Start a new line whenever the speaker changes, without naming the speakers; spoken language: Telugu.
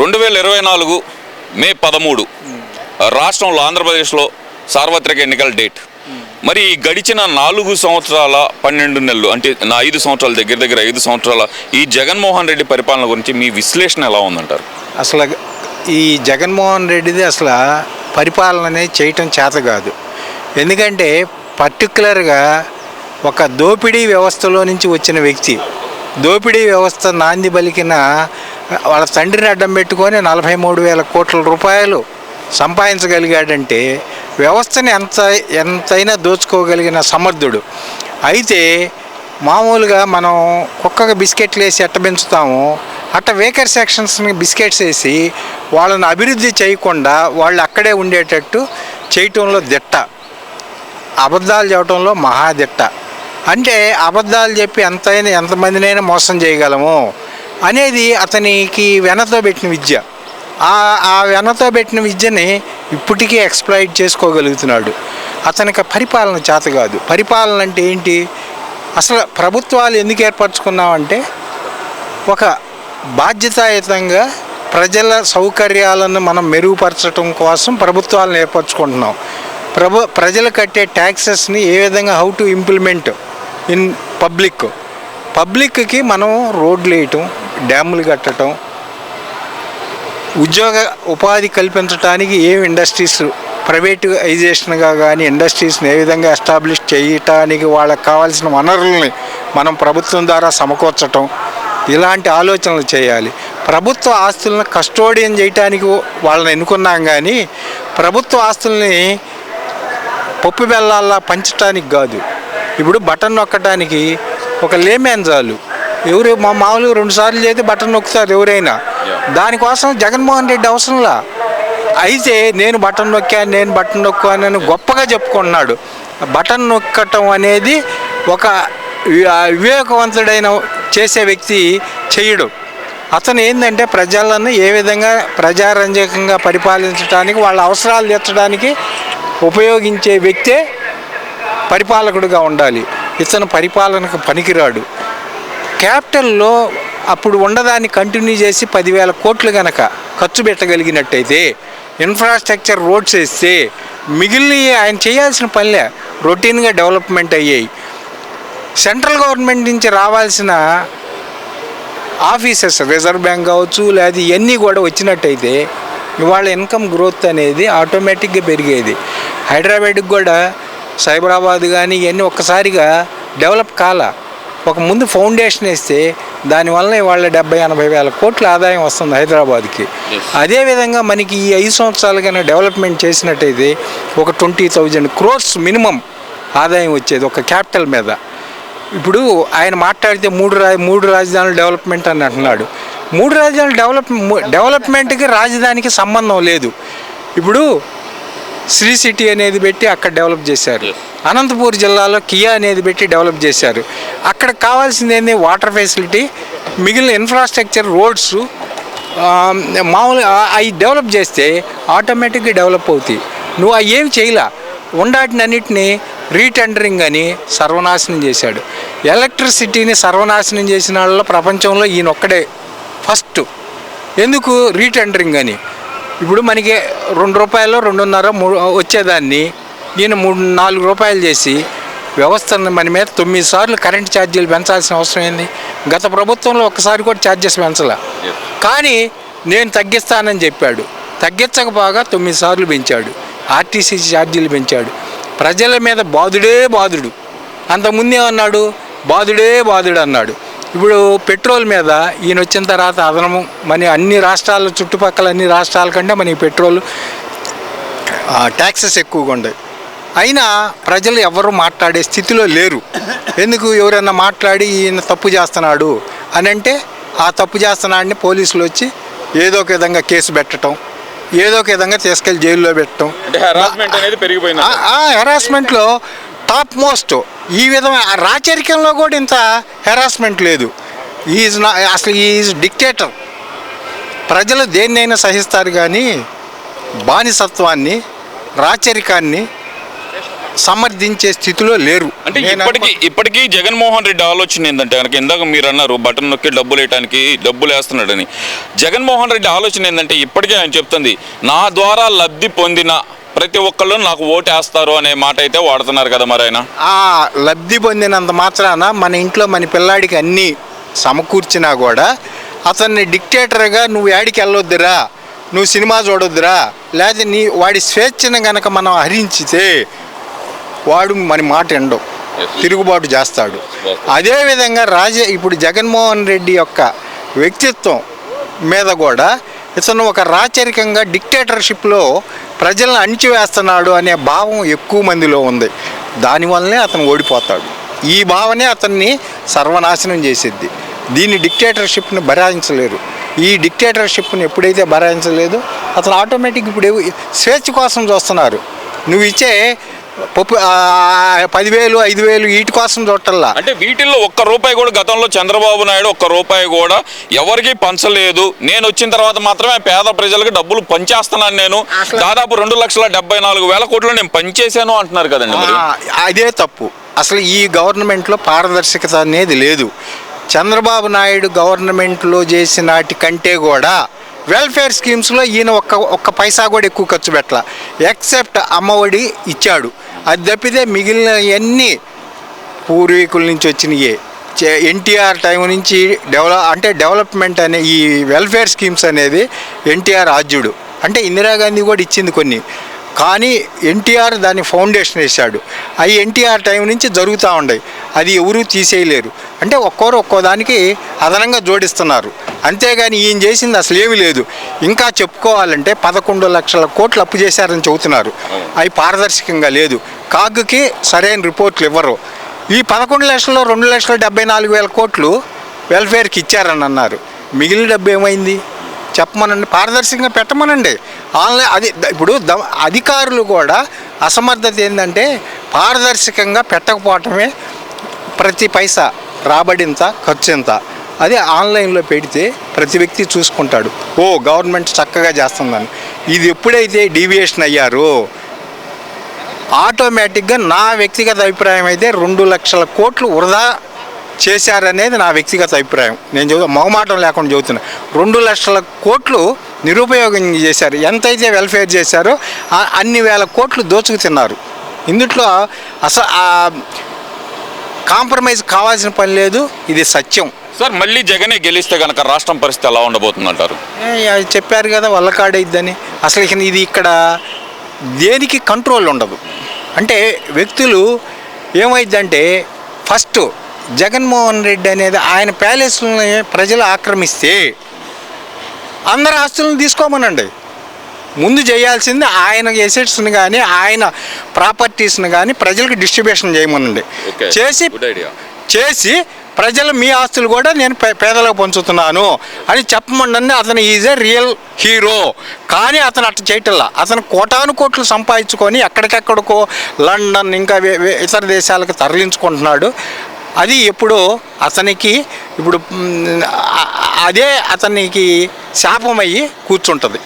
రెండు వేల ఇరవై నాలుగు మే పదమూడు. రాష్ట్రంలో ఆంధ్రప్రదేశ్లో సార్వత్రిక ఎన్నికల డేట్. మరి ఈ గడిచిన నాలుగు సంవత్సరాల పన్నెండు నెలలు అంటే నా ఐదు సంవత్సరాల దగ్గర దగ్గర ఐదు సంవత్సరాల ఈ జగన్మోహన్ రెడ్డి పరిపాలన గురించి మీ విశ్లేషణ ఎలా ఉందంటారు?
అసలు ఈ జగన్మోహన్ రెడ్డిది అసలు పరిపాలన అనేది చేయటం చేత కాదు. ఎందుకంటే పర్టికులర్గా ఒక దోపిడీ వ్యవస్థలో నుంచి వచ్చిన వ్యక్తి దోపిడీ వ్యవస్థ నాంది పలికిన వాళ్ళ తండ్రిని అడ్డం పెట్టుకొని నలభై మూడు వేల కోట్ల రూపాయలు సంపాదించగలిగాడంటే వ్యవస్థని ఎంత ఎంతైనా దోచుకోగలిగిన సమర్థుడు. అయితే మామూలుగా మనం కుక్కగా బిస్కెట్లు వేసి ఎట్ట పెంచుతామో. అట్ట వేకర్ సెక్షన్స్ని బిస్కెట్స్ వేసి వాళ్ళని అభివృద్ధి చేయకుండా వాళ్ళు అక్కడే ఉండేటట్టు చేయటంలో దిట్ట. అబద్ధాలు చెప్పడంలో మహాదిట్ట అంటే అబద్ధాలు చెప్పి ఎంతైనా ఎంతమందినైనా మోసం చేయగలము. అనేది అతనికి వెనతో పెట్టిన విద్య. ఆ ఆ వెనతో పెట్టిన విద్యని ఇప్పటికీ ఎక్స్ప్లాయిట్ చేసుకోగలుగుతున్నాడు. అతనికి పరిపాలన చేత కాదు. పరిపాలన అంటే ఏంటి? అసలు ప్రభుత్వాలు ఎందుకు ఏర్పరచుకున్నామంటే ఒక బాధ్యతాయుతంగా ప్రజల సౌకర్యాలను మనం మెరుగుపరచడం కోసం ప్రభుత్వాలను ఏర్పరచుకుంటున్నాం. ప్రభు ప్రజలు కట్టే ట్యాక్సెస్ని ఏ విధంగా how to implement in public పబ్లిక్కి మనం రోడ్లు వేయటం డ్యాములు కట్టడం ఉద్యోగ ఉపాధి కల్పించడానికి ఏం ఇండస్ట్రీస్ ప్రైవేటైజేషన్గా కానీ ఇండస్ట్రీస్ని ఏ విధంగా ఎస్టాబ్లిష్ చేయటానికి వాళ్ళకి కావాల్సిన వనరుల్ని మనం ప్రభుత్వం ద్వారా సమకూర్చటం ఇలాంటి ఆలోచనలు చేయాలి. ప్రభుత్వ ఆస్తులను కస్టోడియన్ చేయటానికి వాళ్ళని ఎన్నుకున్నాం కానీ ప్రభుత్వ ఆస్తుల్ని పప్పు బెల్లాల్లా పంచటానికి కాదు. ఇప్పుడు బటన్ నొక్కటానికి ఒక లేమ్యాన్ చాలు. ఎవరు మా మామూలుగా రెండు సార్లు చేస్తే బటన్ నొక్కుతారు ఎవరైనా. దానికోసం జగన్మోహన్ రెడ్డి అవసరంలా. అయితే నేను బటన్ నొక్కాను నేను బటన్ నొక్కానని గొప్పగా చెప్పుకుంటున్నాడు. బటన్ నొక్కటం అనేది ఒక వివేకవంతుడైన చేసే వ్యక్తి చెయ్యడు అతను ఏంటంటే ప్రజలను ఏ విధంగా ప్రజారంజకంగా పరిపాలించడానికి వాళ్ళ అవసరాలు తీర్చడానికి ఉపయోగించే వ్యక్తే పరిపాలకుడిగా ఉండాలి. ఇతను పరిపాలనకు పనికిరాడు. క్యాపిటల్లో అప్పుడు ఉండదాన్ని కంటిన్యూ చేసి పదివేల కోట్లు గనక ఖర్చు పెట్టగలిగినట్టయితే ఇన్ఫ్రాస్ట్రక్చర్ రోడ్స్ వేస్తే మిగిలిన ఆయన చేయాల్సిన పనిలే రొటీన్గా డెవలప్మెంట్ అయ్యాయి. సెంట్రల్ గవర్నమెంట్ నుంచి రావాల్సిన ఆఫీసెస్ రిజర్వ్ బ్యాంక్ కావచ్చు లేదా ఇవన్నీ కూడా వచ్చినట్టయితే ఇవాళ ఇన్కమ్ గ్రోత్ అనేది ఆటోమేటిక్గా పెరిగేది. హైదరాబాద్కి కూడా సైబరాబాద్ కానీ ఇవన్నీ ఒక్కసారిగా డెవలప్ కాల. ఒక ముందు ఫౌండేషన్ వేస్తే దానివల్ల ఇవాళ డెబ్బై ఎనభై వేల కోట్ల ఆదాయం వస్తుంది హైదరాబాద్కి. అదేవిధంగా మనకి ఈ ఐదు సంవత్సరాలు కానీ డెవలప్మెంట్ చేసినట్టయితే ఒక ట్వంటీ థౌజండ్ క్రోర్స్ మినిమం ఆదాయం వచ్చేది ఒక క్యాపిటల్ మీద. ఇప్పుడు ఆయన మాట్లాడితే మూడు రా మూడు రాజధానులు డెవలప్మెంట్ అని అంటున్నాడు. మూడు రాజధానులు డెవలప్ డెవలప్మెంట్కి రాజధానికి సంబంధం లేదు. ఇప్పుడు శ్రీ సిటీ అనేది పెట్టి అక్కడ డెవలప్ చేశారు. అనంతపూర్ జిల్లాలో కియా అనేది పెట్టి డెవలప్ చేశారు. అక్కడ కావాల్సింది ఏంది? వాటర్ ఫెసిలిటీ మిగిలిన ఇన్ఫ్రాస్ట్రక్చర్ రోడ్స్ మామూలు అవి డెవలప్ చేస్తే ఆటోమేటిక్గా డెవలప్ అవుతాయి. నువ్వు అవి ఏమి చేయలే? ఉండాటినన్నిటిని రీటెండరింగ్ అని సర్వనాశనం చేశాడు. ఎలక్ట్రిసిటీని సర్వనాశనం చేసిన వాళ్ళ ప్రపంచంలో ఈయన ఒక్కడే ఫస్ట్. ఎందుకు? రీటెండరింగ్ అని. ఇప్పుడు మనకి రెండు రూపాయలు రెండున్నర మూడు వచ్చేదాన్ని ఈయన మూడు నాలుగు రూపాయలు చేసి వ్యవస్థను మన మీద తొమ్మిది సార్లు కరెంట్ ఛార్జీలు పెంచాల్సిన అవసరం ఏంది? గత ప్రభుత్వంలో ఒక్కసారి కూడా ఛార్జెస్ పెంచలే. కానీ నేను తగ్గిస్తానని చెప్పాడు. తగ్గించకపోగా తొమ్మిది సార్లు పెంచాడు. ఆర్టీసీ ఛార్జీలు పెంచాడు. ప్రజల మీద బాధుడే బాధుడు. అంతకుముందు ఏమన్నాడు? బాధుడే బాధుడు అన్నాడు. ఇప్పుడు పెట్రోల్ మీద ఈయన వచ్చిన తర్వాత అదనము. మన అన్ని రాష్ట్రాల చుట్టుపక్కల అన్ని రాష్ట్రాల కంటే మన ఈ పెట్రోల్ ట్యాక్సెస్ ఎక్కువగా ఉన్నాయి అయినా ప్రజలు ఎవరు మాట్లాడే స్థితిలో లేరు. ఎందుకు ఎవరైనా మాట్లాడి ఈయన తప్పు చేస్తున్నాడు అని అంటే ఆ తప్పు చేస్తున్నాడని పోలీసులు వచ్చి ఏదో ఒక విధంగా కేసు పెట్టడం ఏదో ఒక విధంగా తీసుకెళ్ళి జైల్లో పెట్టడం
అంటే హెరాస్మెంట్ అనేది పెరిగిపోయింది.
ఆ హెరాస్మెంట్లో టాప్ మోస్ట్ ఈ విధమైన రాచరికంలో కూడా ఇంత హెరాస్మెంట్ లేదు. ఈజ్ నా అసలు ఈజ్ డిక్టేటర్ ప్రజలు దేన్నైనా సహిస్తారు కానీ బానిసత్వాన్ని రాచరికాన్ని సమర్థించే స్థితిలో లేరు.
అంటే ఇప్పటికీ ఇప్పటికీ జగన్మోహన్ రెడ్డి ఆలోచన ఏంటంటే కనుక ఇందాక మీరు అన్నారు బటన్ నొక్కి డబ్బులు వేయడానికి డబ్బులు వేస్తున్నాడని. జగన్మోహన్ రెడ్డి ఆలోచన ఏంటంటే ఇప్పటికే ఆయన చెప్తుంది నా ద్వారా లబ్ధి పొందిన ప్రతి ఒక్కళ్ళు నాకు ఓటు వేస్తారు అనే మాట అయితే వాడుతున్నారు కదా మరి ఆయన.
ఆ లబ్ధి పొందినంత మాత్రాన మన ఇంట్లో మన పిల్లాడికి అన్నీ సమకూర్చినా కూడా అతన్ని డిక్టేటర్గా నువ్వు యాడికి వెళ్ళొద్దురా నువ్వు సినిమా చూడొద్దురా లేదా నీ వాడి స్వేచ్ఛను గనక మనం హరించితే వాడు మన మాట ఎండవు తిరుగుబాటు చేస్తాడు. అదేవిధంగా రాజ ఇప్పుడు జగన్మోహన్ రెడ్డి యొక్క వ్యక్తిత్వం మీద కూడా ఇతను ఒక రాచరికంగా డిక్టేటర్షిప్లో ప్రజలను అణిచివేస్తున్నాడు అనే భావం ఎక్కువ మందిలో ఉంది. దానివల్లనే అతను ఓడిపోతాడు. ఈ భావనే అతన్ని సర్వనాశనం చేసిద్ది. దీన్ని డిక్టేటర్షిప్ని భరాయించలేరు. ఈ డిక్టేటర్షిప్ని ఎప్పుడైతే భరాయించలేదో అతను ఆటోమేటిక్ ఇప్పుడు స్వేచ్ఛ కోసం చూస్తున్నారు. నువ్వు ఇచ్చే పప్పు పదివేలు ఐదు వేలు వీటి కోసం చూడటల్లా
అంటే వీటిల్లో ఒక్క రూపాయి కూడా గతంలో చంద్రబాబు నాయుడు ఒక్క రూపాయి కూడా ఎవరికి పంచలేదు. నేను వచ్చిన తర్వాత మాత్రమే పేద ప్రజలకు డబ్బులు పంచేస్తున్నాను నేను. దాదాపు రెండు లక్షల డెబ్బై నాలుగు వేల కోట్లు నేను పంచేశాను అంటున్నారు కదండి
అదే తప్పు. అసలు ఈ గవర్నమెంట్లో పారదర్శకత అనేది లేదు. చంద్రబాబు నాయుడు గవర్నమెంట్లో చేసిన నాటి కంటే కూడా వెల్ఫేర్ స్కీమ్స్లో ఈయన ఒక్క ఒక్క పైసా కూడా ఎక్కువ ఖర్చు పెట్టాల. ఎక్సెప్ట్ అమ్మఒడి ఇచ్చాడు. అది తప్పితే మిగిలిన అన్నీ పూర్వీకుల నుంచి వచ్చినాయే. ఎన్టీఆర్ టైం నుంచి డెవలప్ అంటే డెవలప్మెంట్ అనే ఈ వెల్ఫేర్ స్కీమ్స్ అనేది ఎన్టీఆర్ ఆద్యుడు అంటే ఇందిరాగాంధీ కూడా ఇచ్చింది కొన్ని. కానీ ఎన్టీఆర్ దాని ఫౌండేషన్ వేశాడు. అవి ఎన్టీఆర్ టైం నుంచి జరుగుతూ ఉన్నాయి అది ఎవరూ తీసేయలేరు. అంటే ఒక్కోరు ఒక్కో దానికి అదనంగా జోడిస్తున్నారు. అంతేగాని ఈయన చేసింది అసలు ఏమీ లేదు. ఇంకా చెప్పుకోవాలంటే పదకొండు లక్షల కోట్లు అప్పు చేశారని చెబుతున్నారు. అవి పారదర్శకంగా లేదు. కాగ్కి సరైన రిపోర్ట్లు ఇవ్వరు. ఈ పదకొండు లక్షల్లో రెండు లక్షల డెబ్బై నాలుగు వేల కోట్లు వెల్ఫేర్కి ఇచ్చారని అన్నారు. మిగిలిన డబ్బు ఏమైంది? చెప్పమనండి. పారదర్శకంగా పెట్టమనండి. ఆన్లైన్ అది ఇప్పుడు ద- అధికారులు కూడా అసమర్థత ఏంటంటే పారదర్శకంగా పెట్టకపోవటమే ప్రతి పైసా రాబడింత ఖర్చు ఎంత అదే ఆన్లైన్లో పెడితే ప్రతి వ్యక్తి చూసుకుంటాడు. ఓ గవర్నమెంట్ చక్కగా చేస్తుందని. ఇది ఎప్పుడైతే డీవియేషన్ అయ్యారో ఆటోమేటిక్గా నా వ్యక్తిగత అభిప్రాయం అయితే రెండు లక్షల కోట్లు వృధా చేశారనేది నా వ్యక్తిగత అభిప్రాయం. నేను చెబుతా మొహమాటం లేకుండా చెబుతున్నా రెండు లక్షల కోట్లు నిరుపయోగం చేశారు. ఎంతైతే వెల్ఫేర్ చేశారో అన్ని వేల కోట్లు దోచుకు తిన్నారు. ఇందుట్లో అసలు కాంప్రమైజ్ కావాల్సిన పని లేదు ఇది సత్యం.
సార్ మళ్ళీ జగనే గెలిస్తే గనక రాష్ట్రం పరిస్థితి ఎలా ఉండబోతుంది అంటారు
చెప్పారు కదా వల్లకాడైద్దని. అసలు ఇది ఇక్కడ దేనికి కంట్రోల్ ఉండదు. అంటే వ్యక్తులు ఏమైందంటే ఫస్ట్ జగన్మోహన్ రెడ్డి అనేది ఆయన ప్యాలెస్ని ప్రజలు ఆక్రమిస్తే అందరి ఆస్తులను తీసుకోమనండి. ముందు చేయాల్సింది ఆయన ఎసెట్స్ని కానీ ఆయన ప్రాపర్టీస్ని కానీ ప్రజలకు డిస్ట్రిబ్యూషన్ చేయమనండి. చేసి చేసి ప్రజలు మీ ఆస్తులు కూడా నేను పే- పేదలకు పంచుతున్నాను అని చెప్పమండి అతను ఈజ్ ఏ రియల్ హీరో. కానీ అతను అట్లా చేయటల్లా అతను కోటాను కోట్లు సంపాదించుకొని ఎక్కడికెక్కడికో లండన్ ఇంకా ఇతర దేశాలకు తరలించుకుంటున్నాడు. అది ఎప్పుడో అతనికి ఇప్పుడు అదే అతనికి శాపమయ్యి కూర్చుంటుంది.